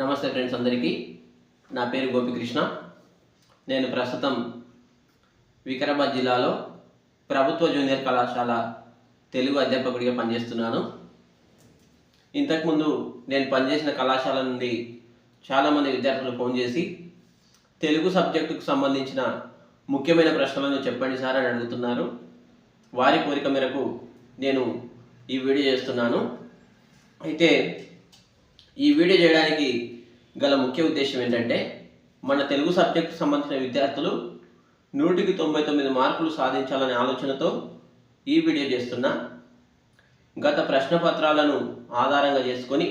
నమస్తే ఫ్రెండ్స్ అందరికీ. నా పేరు గోపికృష్ణ. నేను ప్రస్తుతం వికారాబాద్ జిల్లాలో ప్రభుత్వ జూనియర్ కళాశాల తెలుగు అధ్యాపకుడిగా పనిచేస్తున్నాను. ఇంతకుముందు నేను పనిచేసిన కళాశాల నుండి చాలామంది విద్యార్థులు ఫోన్ చేసి తెలుగు సబ్జెక్టుకు సంబంధించిన ముఖ్యమైన ప్రశ్నలను చెప్పండి సార్ అని అడుగుతున్నారు. వారి కోరిక మేరకు నేను ఈ వీడియో చేస్తున్నాను. అయితే ఈ వీడియో చేయడానికి గల ముఖ్య ఉద్దేశం ఏంటంటే మన తెలుగు సబ్జెక్టు సంబంధించిన విద్యార్థులు నూటికి తొంభై తొమ్మిది మార్కులు సాధించాలనే ఆలోచనతో ఈ వీడియో చేస్తున్నా గత ప్రశ్న పత్రాలను ఆధారంగా చేసుకొని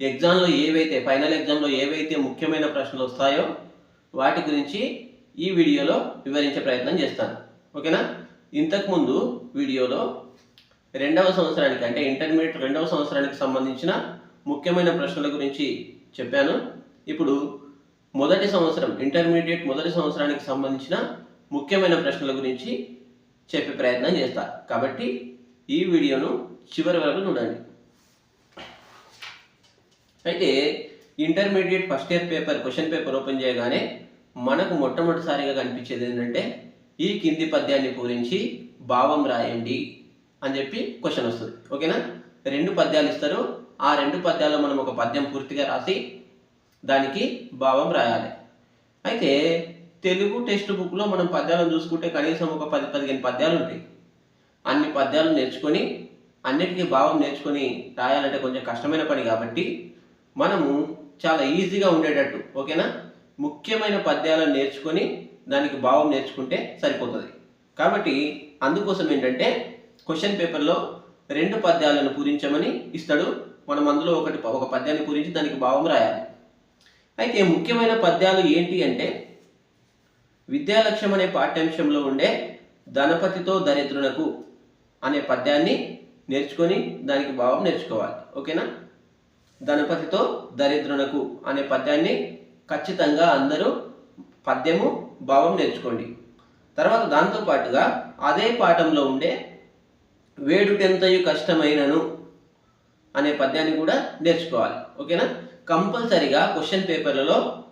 ఎగ్జామ్లో ఏవైతే ఫైనల్ ఎగ్జామ్లో ఏవైతే ముఖ్యమైన ప్రశ్నలు వస్తాయో వాటి గురించి ఈ వీడియోలో వివరించే ప్రయత్నం చేస్తాను. ఓకేనా? ఇంతకుముందు వీడియోలో రెండవ సంవత్సరానికి అంటే ఇంటర్మీడియట్ రెండవ సంవత్సరానికి సంబంధించిన ముఖ్యమైన ప్రశ్నల గురించి చెప్పాను. ఇప్పుడు మొదటి సంవత్సరం ఇంటర్మీడియట్ మొదటి సంవత్సరానికి సంబంధించిన ముఖ్యమైన ప్రశ్నల గురించి చెప్పే ప్రయత్నం చేస్తా. కాబట్టి ఈ వీడియోను చివరి వరకు చూడండి. అయితే intermediate first year paper question paper open చేయగానే మనకు మొట్టమొదటిసారిగా కనిపించేది ఏంటంటే ఈ కింది పద్యాన్ని పూరించి భావం రాయండి అని చెప్పి క్వశ్చన్ వస్తుంది. ఓకేనా? రెండు పద్యాలు ఇస్తారు. ఆ రెండు పద్యాల్లో మనం ఒక పద్యం పూర్తిగా రాసి దానికి భావం రాయాలి. అయితే తెలుగు టెక్స్ట్ బుక్లో మనం పద్యాలను చూసుకుంటే కనీసం ఒక పది పదిహేను పద్యాలు ఉంటాయి. అన్ని పద్యాలు నేర్చుకొని అన్నిటికీ భావం నేర్చుకొని రాయాలంటే కొంచెం కష్టమైన పని కాబట్టి మనము చాలా ఈజీగా ఉండేటట్టు ఓకేనా? ముఖ్యమైన పద్యాలను నేర్చుకొని దానికి భావం నేర్చుకుంటే సరిపోతుంది. కాబట్టి అందుకోసం ఏంటంటే క్వశ్చన్ పేపర్లో రెండు పద్యాలను పూరించమని ఇస్తాడు మనం అందులో ఒకటి ఒక పద్యాన్ని పూరించి దానికి భావం రాయాలి. అయితే ముఖ్యమైన పద్యాలు ఏంటి అంటే విద్యాలక్ష్యం అనే పాఠ్యాంశంలో ఉండే ధనపతితో దరిద్రునకు అనే పద్యాన్ని నేర్చుకొని దానికి భావం నేర్చుకోవాలి. ఓకేనా? ధనపతితో దరిద్రునకు అనే పద్యాన్ని ఖచ్చితంగా అందరూ పద్యము భావం నేర్చుకోండి. తర్వాత దాంతో పాటుగా అదే పాఠంలో ఉండే వేడుటెంతయు కష్టమైనను అనే పద్యాన్ని కూడా నేర్చుకోవాలి. ఓకేనా? కంపల్సరిగా క్వశ్చన్ పేపర్లలో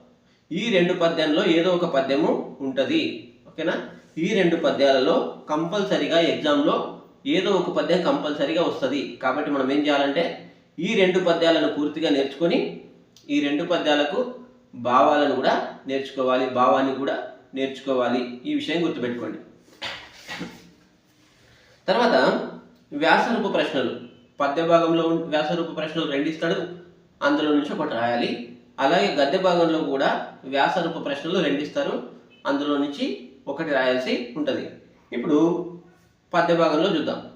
ఈ రెండు పద్యంలో ఏదో ఒక పద్యము ఉంటుంది. ఓకేనా? ఈ రెండు పద్యాలలో కంపల్సరిగా ఎగ్జామ్లో ఏదో ఒక పద్యం కంపల్సరిగా వస్తుంది. కాబట్టి మనం ఏం చేయాలంటే ఈ రెండు పద్యాలను పూర్తిగా నేర్చుకొని ఈ రెండు పద్యాలకు భావాలను కూడా నేర్చుకోవాలి. భావాన్ని కూడా నేర్చుకోవాలి. ఈ విషయం గుర్తుపెట్టుకోండి. తర్వాత వ్యాసరూప ప్రశ్నలు. పద్య భాగంలో వ్యాసరూప ప్రశ్నలు రెండు ఇస్తాడు అందులో నుంచి ఒకటి రాయాలి. అలాగే గద్య భాగంలో కూడా వ్యాసరూప ప్రశ్నలు రెండు ఇస్తారు అందులో నుంచి ఒకటి రాయాల్సి ఉంటుంది. ఇప్పుడు పద్య భాగంలో చూద్దాం.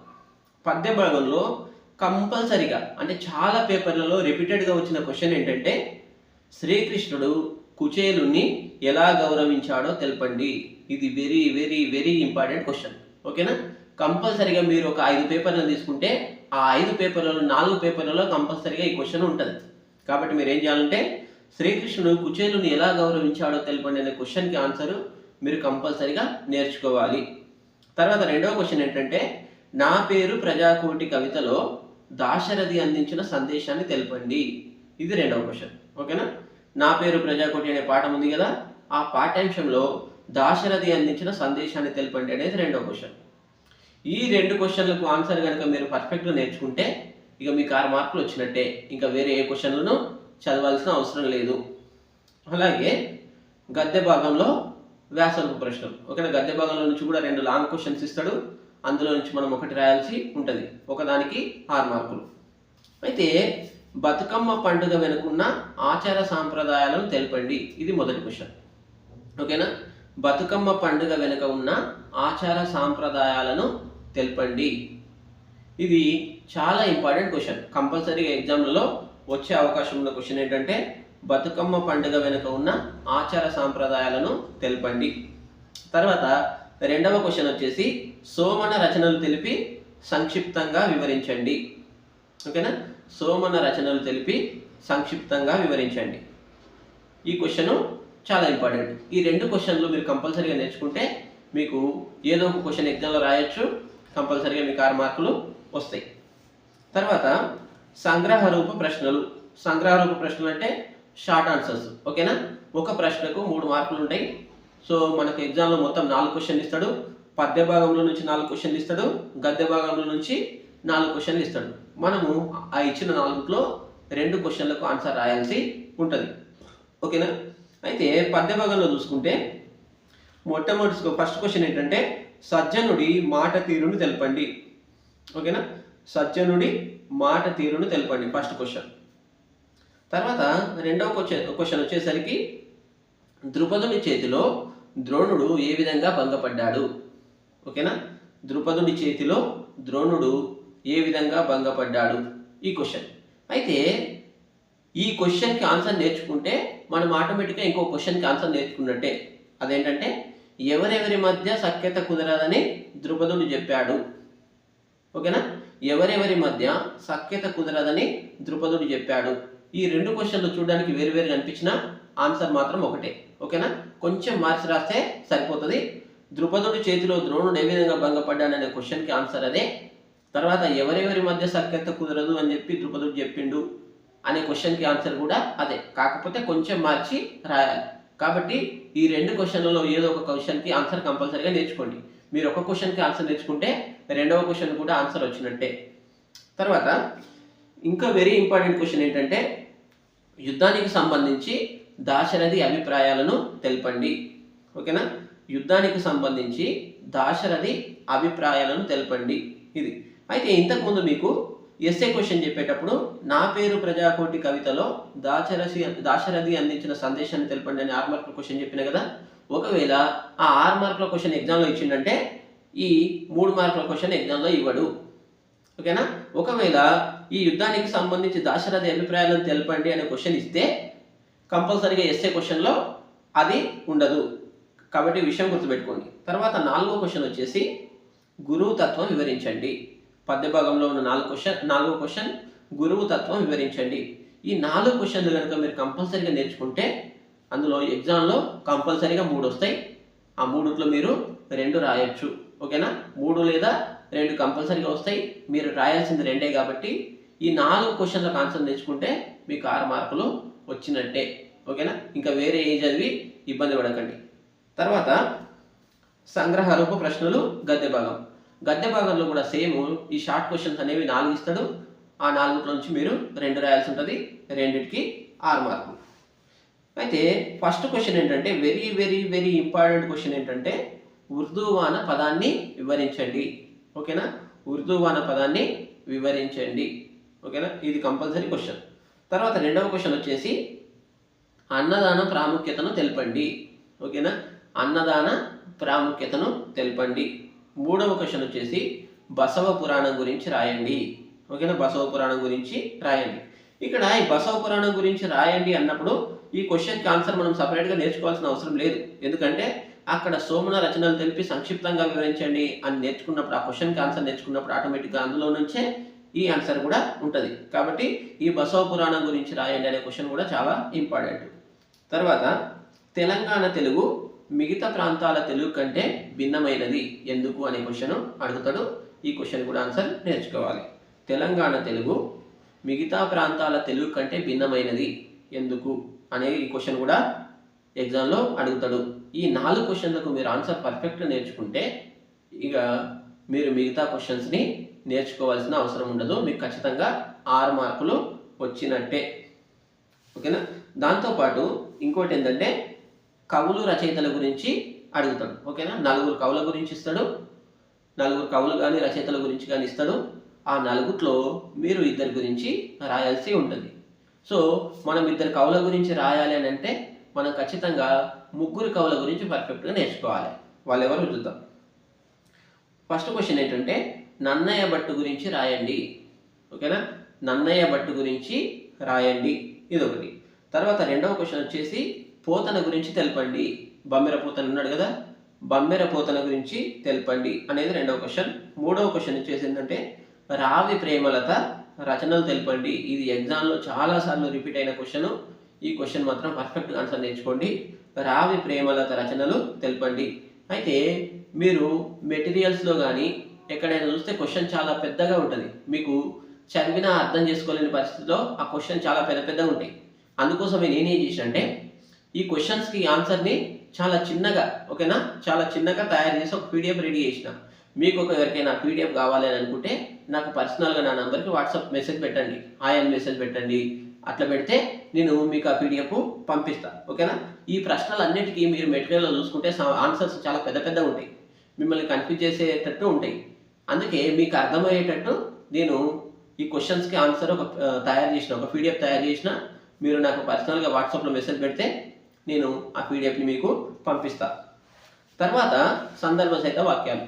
పద్య భాగంలో కంపల్సరిగా అంటే చాలా పేపర్లలో రిపీటెడ్గా వచ్చిన క్వశ్చన్ ఏంటంటే శ్రీకృష్ణుడు కుచేలుని ఎలా గౌరవించాడో తెలపండి. ఇది very very very important question. ఓకేనా? కంపల్సరిగా మీరు ఒక ఐదు పేపర్లను తీసుకుంటే ఆ ఐదు పేపర్లలో నాలుగు పేపర్లలో కంపల్సరిగా ఈ క్వశ్చన్ ఉంటుంది. కాబట్టి మీరు ఏం చేయాలంటే శ్రీకృష్ణుడు కుచేలుని ఎలా గౌరవించాడో తెలపండి అనే క్వశ్చన్కి ఆన్సర్ మీరు కంపల్సరిగా నేర్చుకోవాలి. తర్వాత రెండవ క్వశ్చన్ ఏంటంటే నా పేరు ప్రజాకోటి కవితలో దాశరథి అందించిన సందేశాన్ని తెలపండి. ఇది రెండవ క్వశ్చన్. ఓకేనా? నా పేరు ప్రజాకోటి అనే పాఠం ఉంది కదా ఆ పాఠ్యాంశంలో దాశరథి అందించిన సందేశాన్ని తెలపండి అనేది రెండవ క్వశ్చన్. ఈ రెండు క్వశ్చన్లకు ఆన్సర్ కనుక మీరు పర్ఫెక్ట్గా నేర్చుకుంటే ఇక మీకు ఆరు మార్కులు వచ్చినట్టే. ఇంకా వేరే ఏ క్వశ్చన్లను చదవాల్సిన అవసరం లేదు. అలాగే గద్దె భాగంలో వ్యాసరూప ప్రశ్నలు ఓకేనా గద్దె భాగంలో నుంచి కూడా రెండు లాంగ్ క్వశ్చన్స్ ఇస్తాడు. అందులో నుంచి మనం ఒకటి రాయాల్సి ఉంటుంది. ఒకదానికి ఆరు మార్కులు. అయితే బతుకమ్మ పండుగ వెనుకున్న ఆచార సాంప్రదాయాలను తెలపండి. ఇది మొదటి క్వశ్చన్ ఓకేనా? బతుకమ్మ పండుగ వెనుక ఉన్న ఆచార సాంప్రదాయాలను తెలపండి. ఇది చాలా ఇంపార్టెంట్ క్వశ్చన్. కంపల్సరీగా ఎగ్జామ్లలో వచ్చే అవకాశం ఉన్న క్వశ్చన్ ఏంటంటే బతుకమ్మ పండుగ వెనుక ఉన్న ఆచార సాంప్రదాయాలను తెలపండి. తర్వాత రెండవ క్వశ్చన్ వచ్చేసి సోమన రచనలు తెలిపి సంక్షిప్తంగా వివరించండి. ఓకేనా? సోమన రచనలు తెలిపి సంక్షిప్తంగా వివరించండి. ఈ క్వశ్చను చాలా ఇంపార్టెంట్. ఈ రెండు క్వశ్చన్లు మీరు కంపల్సరీగా నేర్చుకుంటే మీకు ఏదో ఒక క్వశ్చన్ ఎగ్జామ్లో రాయొచ్చు. కంపల్సరీగా మీకు ఆరు మార్కులు వస్తాయి. తర్వాత సంగ్రహ రూప ప్రశ్నలు. సంగ్రహ రూప ప్రశ్నలు అంటే షార్ట్ ఆన్సర్స్ ఓకేనా? ఒక ప్రశ్నకు మూడు మార్కులు ఉంటాయి. సో మనకు ఎగ్జామ్లో మొత్తం నాలుగు క్వశ్చన్లు ఇస్తాడు. పద్య భాగంలో నుంచి నాలుగు క్వశ్చన్లు ఇస్తాడు. గద్య భాగంలో నుంచి నాలుగు క్వశ్చన్లు ఇస్తాడు. మనము ఆ ఇచ్చిన నాలుగులో రెండు క్వశ్చన్లకు ఆన్సర్ రాయాల్సి ఉంటుంది. ఓకేనా? అయితే పద్య భాగంలో చూసుకుంటే మొట్టమొదటి ఫస్ట్ క్వశ్చన్ ఏంటంటే సజ్జనుడి మాట తీరును తెలపండి. ఓకేనా? సజ్జనుడి మాట తీరును తెలపండి. First question. తర్వాత రెండవ క్వశ్చన్ క్వశ్చన్ వచ్చేసరికి ద్రుపదుని చేతిలో ద్రోణుడు ఏ విధంగా భంగపడ్డాడు? ఓకేనా? ద్రుపదుని చేతిలో ద్రోణుడు ఏ విధంగా భంగపడ్డాడు? ఈ క్వశ్చన్. అయితే ఈ క్వశ్చన్కి ఆన్సర్ నేర్చుకుంటే మనం ఆటోమేటిక్గా ఇంకో క్వశ్చన్కి ఆన్సర్ నేర్చుకున్నట్టే. అదేంటంటే ఎవరెవరి మధ్య సఖ్యత కుదరదని ద్రుపదుడు చెప్పాడు. ఓకేనా? ఎవరెవరి మధ్య సఖ్యత కుదరదని ద్రుపదుడు చెప్పాడు. ఈ రెండు క్వశ్చన్లు చూడడానికి వేరు వేరుగా ఆన్సర్ మాత్రం ఒకటే. ఓకేనా? కొంచెం మార్చి రాస్తే సరిపోతుంది. ద్రుపదుడి చేతిలో ద్రోణుడు ఏ విధంగా భంగపడ్డాడనే క్వశ్చన్కి ఆన్సర్ అదే. తర్వాత ఎవరెవరి మధ్య సఖ్యత కుదరదు అని చెప్పి ద్రుపదుడు చెప్పిండు అనే క్వశ్చన్కి ఆన్సర్ కూడా అదే. కాకపోతే కొంచెం మార్చి రాయాలి. కాబట్టి ఈ రెండు క్వశ్చన్లలో ఏదో ఒక క్వశ్చన్కి ఆన్సర్ కంపల్సరీగా నేర్చుకోండి. మీరు ఒక క్వశ్చన్కి ఆన్సర్ నేర్చుకుంటే రెండవ క్వశ్చన్ కూడా ఆన్సర్ వచ్చినట్టే. తర్వాత ఇంకా వెరీ ఇంపార్టెంట్ క్వశ్చన్ ఏంటంటే యుద్ధానికి సంబంధించి దాశరథి అభిప్రాయాలను తెలపండి. ఓకేనా యుద్ధానికి సంబంధించి దాశరథి అభిప్రాయాలను తెలపండి. ఇది. అయితే ఇంతకుముందు మీకు ఎస్ఏ క్వశ్చన్ చెప్పేటప్పుడు నా పేరు ప్రజాకోటి కవితలో దాశరథి దాశరథి అందించిన సందేశాన్ని తెలపండి అని ఆరు మార్కుల క్వశ్చన్ చెప్పిన కదా? ఒకవేళ ఆ ఆరు మార్కుల క్వశ్చన్ ఎగ్జామ్లో ఇచ్చిండంటే ఈ మూడు మార్కుల క్వశ్చన్ ఎగ్జామ్లో ఇవ్వడు. ఓకేనా? ఒకవేళ ఈ యుద్ధానికి సంబంధించి దాశరథి అభిప్రాయాలను తెలపండి అనే క్వశ్చన్ ఇస్తే కంపల్సరీగా ఎస్ఏ క్వశ్చన్లో అది ఉండదు. కాబట్టి విషయం గుర్తుపెట్టుకోండి. తర్వాత నాలుగో క్వశ్చన్ వచ్చేసి గురువు తత్వం వివరించండి. భాగంలో ఉన్న నాలుగు క్వశ్చన్ నాలుగో క్వశ్చన్ గురువు తత్వం వివరించండి. ఈ నాలుగు క్వశ్చన్లు కనుక మీరు కంపల్సరీగా నేర్చుకుంటే అందులో ఎగ్జామ్లో కంపల్సరీగా మూడు వస్తాయి. ఆ మూడుట్లో మీరు రెండు రాయొచ్చు. ఓకేనా? మూడు లేదా రెండు కంపల్సరీగా వస్తాయి. మీరు రాయాల్సింది రెండే కాబట్టి ఈ నాలుగు క్వశ్చన్లకు ఆన్సర్ నేర్చుకుంటే మీకు ఆరు మార్కులు వచ్చినట్టే. ఓకేనా? ఇంకా వేరే ఏ చదివి ఇబ్బంది పడకండి. తర్వాత సంగ్రహ రూప ప్రశ్నలు గద్దె భాగం. గద్దె భాగంలో కూడా సేమ్ ఈ షార్ట్ క్వశ్చన్స్ అనేవి నాలుగు ఇస్తాడు. ఆ నాలుగులో నుంచి మీరు రెండు రాయాల్సి ఉంటుంది. రెండింటికి ఆరు మార్కులు. అయితే ఫస్ట్ క్వశ్చన్ ఏంటంటే very very very important question ఏంటంటే ఉర్దూవాన పదాన్ని వివరించండి. ఓకేనా? ఉర్దూవాన పదాన్ని వివరించండి. ఓకేనా? ఇది కంపల్సరీ క్వశ్చన్. తర్వాత రెండవ క్వశ్చన్ వచ్చేసి అన్నదాన ప్రాముఖ్యతను తెలపండి. ఓకేనా? అన్నదాన ప్రాముఖ్యతను తెలపండి. మూడవ క్వశ్చన్ వచ్చేసి బసవ పురాణం గురించి రాయండి. ఓకేనా? బసవ పురాణం గురించి రాయండి. ఇక్కడ ఈ బసవ పురాణం గురించి రాయండి అన్నప్పుడు ఈ క్వశ్చన్కి ఆన్సర్ మనం సపరేట్గా నేర్చుకోవాల్సిన అవసరం లేదు. ఎందుకంటే అక్కడ సోమన రచనలు తెలిపి సంక్షిప్తంగా వివరించండి అని నేర్చుకున్నప్పుడు ఆ క్వశ్చన్కి ఆన్సర్ నేర్చుకున్నప్పుడు ఆటోమేటిక్గా అందులో నుంచే ఈ ఆన్సర్ కూడా ఉంటుంది. కాబట్టి ఈ బసవ పురాణం గురించి రాయండి అనే క్వశ్చన్ కూడా చాలా ఇంపార్టెంట్. తర్వాత తెలంగాణ తెలుగు మిగతా ప్రాంతాల తెలుగు కంటే భిన్నమైనది ఎందుకు అనే క్వశ్చన్ అడుగుతాడు. ఈ క్వశ్చన్ కూడా ఆన్సర్ నేర్చుకోవాలి. తెలంగాణ తెలుగు మిగతా ప్రాంతాల తెలుగు కంటే భిన్నమైనది ఎందుకు అనే ఈ క్వశ్చన్ కూడా ఎగ్జామ్లో అడుగుతాడు. ఈ నాలుగు క్వశ్చన్లకు మీరు ఆన్సర్ పర్ఫెక్ట్గా నేర్చుకుంటే ఇక మీరు మిగతా క్వశ్చన్స్ని నేర్చుకోవాల్సిన అవసరం ఉండదు. మీకు ఖచ్చితంగా ఆరు మార్కులు వచ్చినట్టే. ఓకేనా? దాంతోపాటు ఇంకోటి ఏంటంటే కవులు రచయితల గురించి అడుగుతాడు. ఓకేనా? నలుగురు కవుల గురించి ఇస్తాడు. నలుగురు కవులు కానీ రచయితల గురించి కానీ ఇస్తాడు. ఆ నలుగురిలో మీరు ఇద్దరి గురించి రాయాల్సి ఉంటుంది. సో మనం ఇద్దరు కవుల గురించి రాయాలి అని అంటే మనం ఖచ్చితంగా ముగ్గురు కవుల గురించి పర్ఫెక్ట్గా నేర్చుకోవాలి. వాళ్ళు ఎవరు చూద్దాం. ఫస్ట్ క్వశ్చన్ ఏంటంటే నన్నయ్య భట్టు గురించి రాయండి. ఓకేనా? నన్నయ్య భట్టు గురించి రాయండి. ఇది ఒకటి తర్వాత రెండవ క్వశ్చన్ వచ్చేసి పోతన గురించి తెలపండి. బమ్మెర పోతన ఉన్నాడు కదా బమ్మెర పోతన గురించి తెలపండి అనేది రెండవ క్వశ్చన్. మూడవ క్వశ్చన్ వచ్చేసి ఏంటంటే రావి ప్రేమలత రచనలు తెలపండి. ఇది ఎగ్జామ్లో చాలాసార్లు రిపీట్ అయిన క్వశ్చన్. ఈ క్వశ్చన్ మాత్రం పర్ఫెక్ట్ ఆన్సర్ నేర్చుకోండి. రావి ప్రేమలత రచనలు తెలపండి. అయితే మీరు మెటీరియల్స్లో కానీ ఎక్కడైనా చూస్తే క్వశ్చన్ చాలా పెద్దగా ఉంటుంది. మీకు చదివినా అర్థం చేసుకోలేని పరిస్థితిలో ఆ క్వశ్చన్ చాలా పెద్ద పెద్దగా ఉంటాయి. అందుకోసమే నేనేం చేసిన ఈ క్వశ్చన్స్కి ఆన్సర్ని చాలా చిన్నగా ఓకేనా చాలా చిన్నగా తయారు చేసి ఒక పీడిఎఫ్ రెడీ చేసిన. మీకు ఒక ఎవరికైనా పీడిఎఫ్ కావాలి అని అనుకుంటే నాకు పర్సనల్గా నా నంబర్కి వాట్సాప్ మెసేజ్ పెట్టండి. హాయ్ అని మెసేజ్ పెట్టండి. అట్లా పెడితే నేను మీకు ఆ పీడిఎఫ్ పంపిస్తా. ఓకేనా ఈ ప్రశ్నలన్నిటికీ మీరు మెటీరియల్లో చూసుకుంటే ఆన్సర్స్ చాలా పెద్ద పెద్ద ఉంటాయి. మిమ్మల్ని కన్ఫ్యూజ్ చేసేటట్టు ఉంటాయి. అందుకే మీకు అర్థమయ్యేటట్టు నేను ఈ క్వశ్చన్స్కి ఆన్సర్ ఒక తయారు చేసిన ఒక పీడిఎఫ్ తయారు చేసిన. మీరు నాకు పర్సనల్గా వాట్సాప్లో మెసేజ్ పెడితే నేను ఆ పీడిఎఫ్ని మీకు పంపిస్తా. తర్వాత సందర్భ సహిత వాక్యాలు.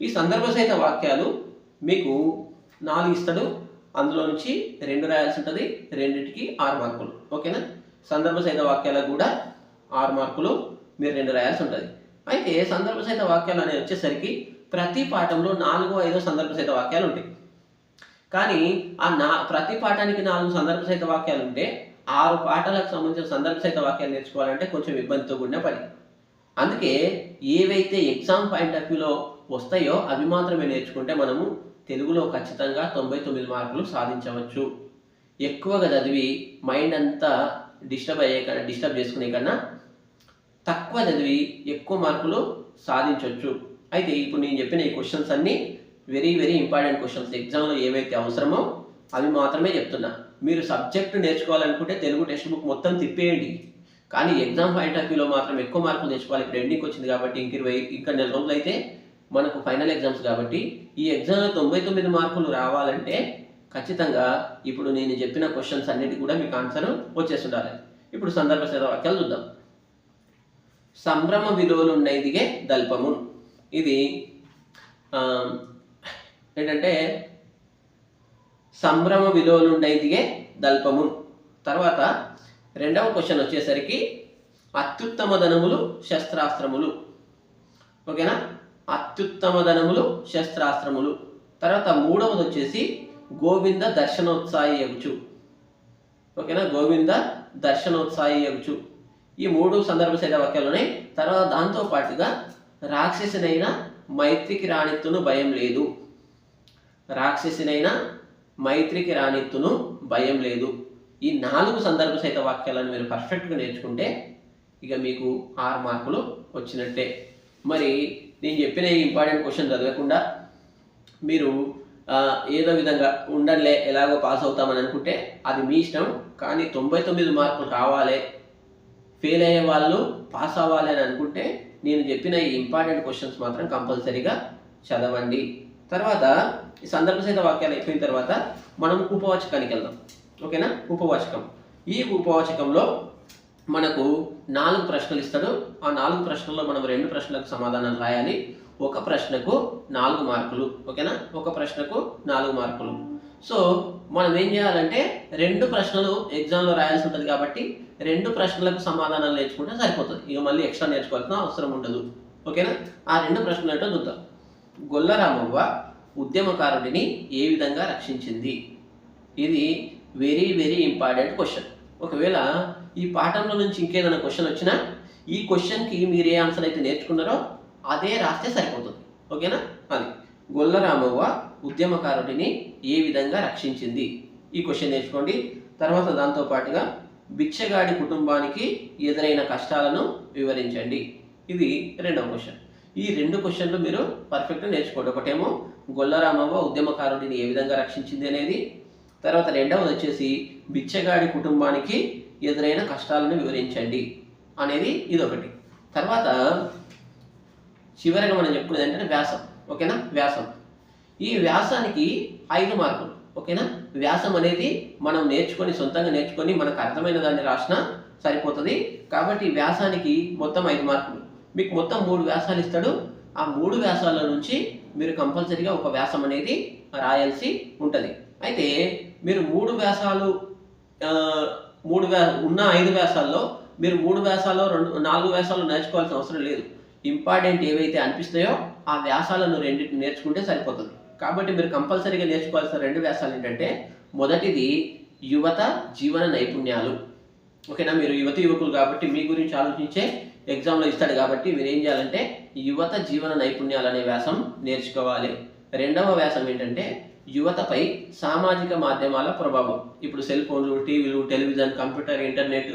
ఈ సందర్భ సహిత వాక్యాలు మీకు నాలుగు ఇస్తాడు అందులో నుంచి రెండు రాయాల్సి ఉంటుంది రెండింటికి ఆరు మార్కులు. ఓకేనా? సందర్భ సహిత వాక్యాలకు కూడా ఆరు మార్కులు మీరు రెండు రాయాల్సి ఉంటుంది. అయితే సందర్భ సహిత వాక్యాలు అనేవి వచ్చేసరికి ప్రతి పాఠంలో నాలుగో ఐదో సందర్భ సహిత వాక్యాలు ఉంటాయి. కానీ ఆ నా ప్రతి పాఠానికి నాలుగు సందర్భ సహిత వాక్యాలు ఉంటే ఆరు పాటలకు సంబంధించిన సందర్భ సహిత వాక్యాలు నేర్చుకోవాలంటే కొంచెం ఇబ్బందితో కూడిన పని. అందుకే ఏవైతే ఎగ్జామ్ పాయింట్ ఆఫ్ వ్యూలో వస్తాయో అవి మాత్రమే నేర్చుకుంటే మనము తెలుగులో ఖచ్చితంగా తొంభై తొమ్మిది మార్కులు సాధించవచ్చు. ఎక్కువగా చదివి మైండ్ అంతా డిస్టర్బ్ అయ్యే కన్నా డిస్టర్బ్ చేసుకునే కన్నా తక్కువ చదివి ఎక్కువ మార్కులు సాధించవచ్చు. అయితే ఇప్పుడు నేను చెప్పిన ఈ క్వశ్చన్స్ అన్నీ వెరీ వెరీ ఇంపార్టెంట్ క్వశ్చన్స్. ఎగ్జామ్లో ఏవైతే అవసరమో అవి మాత్రమే చెప్తున్నా. మీరు సబ్జెక్ట్ నేర్చుకోవాలనుకుంటే తెలుగు టెక్స్ట్ బుక్ మొత్తం తిప్పేయండి. కానీ ఎగ్జామ్ పాయింట్ ఆఫ్ వ్యూలో మాత్రం ఎక్కువ మార్కులు తెచ్చుకోవాలి. ఇప్పుడు ఎండింగ్ వచ్చింది కాబట్టి ఇంక ఇరవై ఇంకా నెల రోజులు అయితే మనకు ఫైనల్ ఎగ్జామ్స్ కాబట్టి ఈ ఎగ్జామ్లో తొంభై తొమ్మిది మార్కులు రావాలంటే ఖచ్చితంగా ఇప్పుడు నేను చెప్పిన క్వశ్చన్స్ అన్నిటి కూడా మీకు ఆన్సర్ వచ్చేస్తుండాలి. ఇప్పుడు సందర్భ సహిత వాక్యాలు చూద్దాం. సంభ్రమ విలువలుండైదిగే దల్పము. ఇది ఏంటంటే సంభ్రమ విలువలుండైదిగే దల్పము. తర్వాత రెండవ క్వశ్చన్ వచ్చేసరికి అత్యుత్తమ ధనములు శస్త్రాస్త్రములు. ఓకేనా? అత్యుత్తమ ధనములు శస్త్రాస్త్రములు. తర్వాత మూడవది వచ్చేసి గోవింద దర్శనోత్సాహి యగుచు ఓకేనా? గోవింద దర్శనోత్సాహి యగుచు ఈ మూడు సందర్భ సహిత వాక్యాలు ఉన్నాయి తర్వాత దాంతో పాటుగా రాక్షసినైన మైత్రికి రాణిత్తును భయం లేదు. రాక్షసినైన మైత్రికి రానిత్తును భయం లేదు. ఈ నాలుగు సందర్భ సహిత వాక్యాలను మీరు పర్ఫెక్ట్గా నేర్చుకుంటే ఇక మీకు ఆరు మార్కులు వచ్చినట్టే. మరి నేను చెప్పిన ఈ ఇంపార్టెంట్ క్వశ్చన్ చదవకుండా మీరు ఏదో విధంగా ఉండలే ఎలాగో పాస్ అవుతామని అనుకుంటే అది మీ ఇష్టం. కానీ తొంభై తొమ్మిది మార్కులు కావాలి ఫెయిల్ అయ్యే వాళ్ళు పాస్ అవ్వాలి అని అనుకుంటే నేను చెప్పిన ఈ ఇంపార్టెంట్ క్వశ్చన్స్ మాత్రం కంపల్సరీగా చదవండి. తర్వాత ఈ సందర్భ సహిత వాక్యాలు అయిపోయిన తర్వాత మనం ఉపవాచకానికి వెళ్దాం. ఓకేనా? ఉపవాచకం. ఈ ఉపవాచకంలో మనకు నాలుగు ప్రశ్నలు ఇస్తాడు. ఆ నాలుగు ప్రశ్నల్లో మనం రెండు ప్రశ్నలకు సమాధానాలు రాయాలి. ఒక ప్రశ్నకు నాలుగు మార్కులు. ఓకేనా? ఒక ప్రశ్నకు నాలుగు మార్కులు. సో మనం ఏం చేయాలంటే రెండు ప్రశ్నలు ఎగ్జామ్లో రాయాల్సి ఉంటుంది కాబట్టి రెండు ప్రశ్నలకు సమాధానాలు నేర్చుకుంటే సరిపోతుంది. ఇక మళ్ళీ ఎక్స్ట్రా నేర్చుకోవాల్సిన అవసరం ఉండదు. ఓకేనా? ఆ రెండు ప్రశ్నలు ఏంటో చూద్దాం. గొల్లరామవ్వ ఉద్యమకారుడిని ఏ విధంగా రక్షించింది? ఇది వెరీ వెరీ ఇంపార్టెంట్ క్వశ్చన్ ఒకవేళ ఈ పాఠంలో నుంచి ఇంకేదైనా క్వశ్చన్ వచ్చినా ఈ క్వశ్చన్కి మీరు ఏ ఆన్సర్ అయితే నేర్చుకున్నారో అదే రాస్తే సరిపోతుంది. ఓకేనా? అది. గొల్లరామవ్వ ఉద్యమకారుడిని ఏ విధంగా రక్షించింది? ఈ క్వశ్చన్ నేర్చుకోండి. తర్వాత దాంతో పాటుగా భిక్షగాడి కుటుంబానికి ఎదురైన కష్టాలను వివరించండి. ఇది రెండవ క్వశ్చన్ ఈ రెండు క్వశ్చన్లు మీరు పర్ఫెక్ట్గా నేర్చుకోండి. ఒకటేమో గొల్లరామవ్వ ఉద్యమకారుడిని ఏ విధంగా రక్షించింది అనేది. తర్వాత రెండవది వచ్చేసి బిచ్చగాడి కుటుంబానికి ఎదురైన కష్టాలను వివరించండి అనేది ఇదొకటి. తర్వాత చివరిగా మనం చెప్పుకునేది ఏంటంటే వ్యాసం. ఓకేనా? వ్యాసం. ఈ వ్యాసానికి ఐదు మార్కులు. ఓకేనా? వ్యాసం అనేది మనం నేర్చుకొని సొంతంగా నేర్చుకొని మనకు అర్థమైన దాన్ని రాసినా సరిపోతుంది. కాబట్టి వ్యాసానికి మొత్తం ఐదు మార్కులు. మీకు మొత్తం మూడు వ్యాసాలు ఇస్తాడు. ఆ మూడు వ్యాసాల నుంచి మీరు కంపల్సరీగా ఒక వ్యాసం అనేది రాయాల్సి ఉంటుంది. అయితే మీరు మూడు వ్యాసాలు మూడు వ్యా ఉన్న ఐదు వ్యాసాల్లో మీరు మూడు వ్యాసాల్లో రెండు నాలుగు వ్యాసాలు నేర్చుకోవాల్సిన అవసరం లేదు. ఇంపార్టెంట్ ఏవైతే అనిపిస్తాయో ఆ వ్యాసాలను రెండింటిని నేర్చుకుంటే సరిపోతుంది. కాబట్టి మీరు కంపల్సరీగా నేర్చుకోవాల్సిన రెండు వ్యాసాలు ఏంటంటే మొదటిది యువత జీవన నైపుణ్యాలు. ఓకేనా? మీరు యువతి యువకులు కాబట్టి మీ గురించి ఆలోచించే ఎగ్జామ్లో ఇస్తాడు కాబట్టి మీరు ఏం చేయాలంటే యువత జీవన నైపుణ్యాలు అనే వ్యాసం నేర్చుకోవాలి. రెండవ వ్యాసం ఏంటంటే యువతపై సామాజిక మాధ్యమాల ప్రభావం. ఇప్పుడు సెల్ ఫోన్లు టీవీలు టెలివిజన్ కంప్యూటర్ ఇంటర్నెట్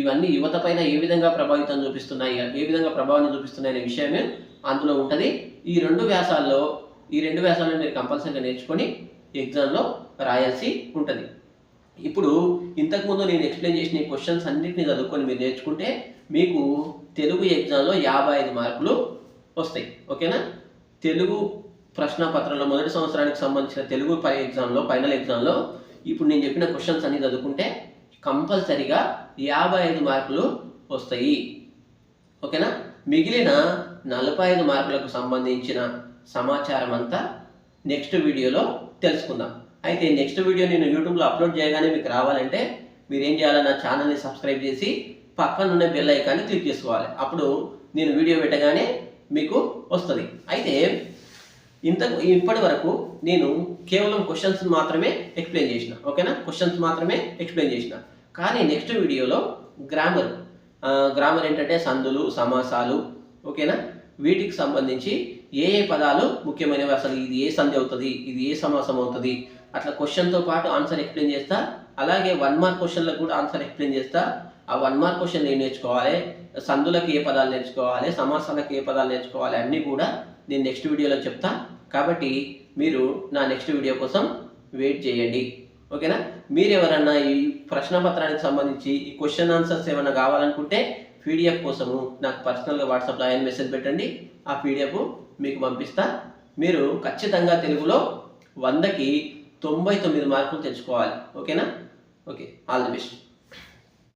ఇవన్నీ యువత పైన ఏ విధంగా ప్రభావితం చూపిస్తున్నాయి ఏ విధంగా ప్రభావం చూపిస్తున్నాయి అనే విషయమే అందులో ఉంటుంది. ఈ రెండు వ్యాసాల్లో ఈ రెండు వ్యాసాలను మీరు కంపల్సరీగా నేర్చుకొని ఎగ్జామ్లో రాయాల్సి ఉంటుంది. ఇప్పుడు ఇంతకుముందు నేను ఎక్స్ప్లెయిన్ చేసిన ఈ క్వశ్చన్స్ అన్నింటినీ చదువుకొని మీరు నేర్చుకుంటే మీకు తెలుగు ఎగ్జామ్లో యాభై ఐదు మార్కులు వస్తాయి. ఓకేనా? తెలుగు ప్రశ్నపత్రంలో మొదటి సంవత్సరానికి సంబంధించిన తెలుగు పై ఎగ్జామ్లో ఫైనల్ ఎగ్జామ్లో ఇప్పుడు నేను చెప్పిన క్వశ్చన్స్ అన్ని చదువుకుంటే కంపల్సరిగా యాభై ఐదు మార్కులు వస్తాయి. ఓకేనా? మిగిలిన నలభై ఐదు మార్కులకు సంబంధించిన సమాచారం అంతా నెక్స్ట్ వీడియోలో తెలుసుకుందాం. అయితే నెక్స్ట్ వీడియో నేను యూట్యూబ్లో అప్లోడ్ చేయగానే మీకు రావాలంటే మీరు ఏం చేయాలి నా ఛానల్ని సబ్స్క్రైబ్ చేసి పక్కన ఉన్న బెల్ ఐకాన్ని క్లిక్ చేసుకోవాలి. అప్పుడు నేను వీడియో పెట్టగానే మీకు వస్తుంది. అయితే ఇంతకు ఇప్పటి వరకు నేను కేవలం క్వశ్చన్స్ మాత్రమే ఎక్స్ప్లెయిన్ చేసిన. ఓకేనా క్వశ్చన్స్ మాత్రమే ఎక్స్ప్లెయిన్ చేసిన. కానీ నెక్స్ట్ వీడియోలో గ్రామర్ గ్రామర్ ఏంటంటే సందులు సమాసాలు ఓకేనా వీటికి సంబంధించి ఏ ఏ పదాలు ముఖ్యమైనవి? అసలు ఇది ఏ సంధి అవుతుంది? ఇది ఏ సమాసం అవుతుంది? అట్లా క్వశ్చన్తో పాటు ఆన్సర్ ఎక్స్ప్లెయిన్ చేస్తా. అలాగే వన్ మార్క్ క్వశ్చన్లకు కూడా ఆన్సర్ ఎక్స్ప్లెయిన్ చేస్తా. ఆ వన్ మార్క్ క్వశ్చన్ ఏం నేర్చుకోవాలి? సందులకు ఏ పదాలు నేర్చుకోవాలి? సమాసాలకు ఏ పదాలు నేర్చుకోవాలి? అన్నీ కూడా నేను నెక్స్ట్ వీడియోలో చెప్తా. కాబట్టి మీరు నా నెక్స్ట్ వీడియో కోసం వెయిట్ చేయండి. ఓకేనా మీరు ఎవరన్నా ఈ ప్రశ్న పత్రానికి సంబంధించి ఈ క్వశ్చన్ ఆన్సర్స్ ఏమైనా కావాలనుకుంటే పీడిఎఫ్ కోసము నాకు పర్సనల్గా వాట్సాప్లో ఆయన మెసేజ్ పెట్టండి. ఆ పీడిఎఫ్ మీకు పంపిస్తా. మీరు ఖచ్చితంగా తెలుగులో వందకి తొంభై తొమ్మిది మార్కులు తెచ్చుకోవాలి. ఓకేనా ఓకే ఆల్ ది బెస్ట్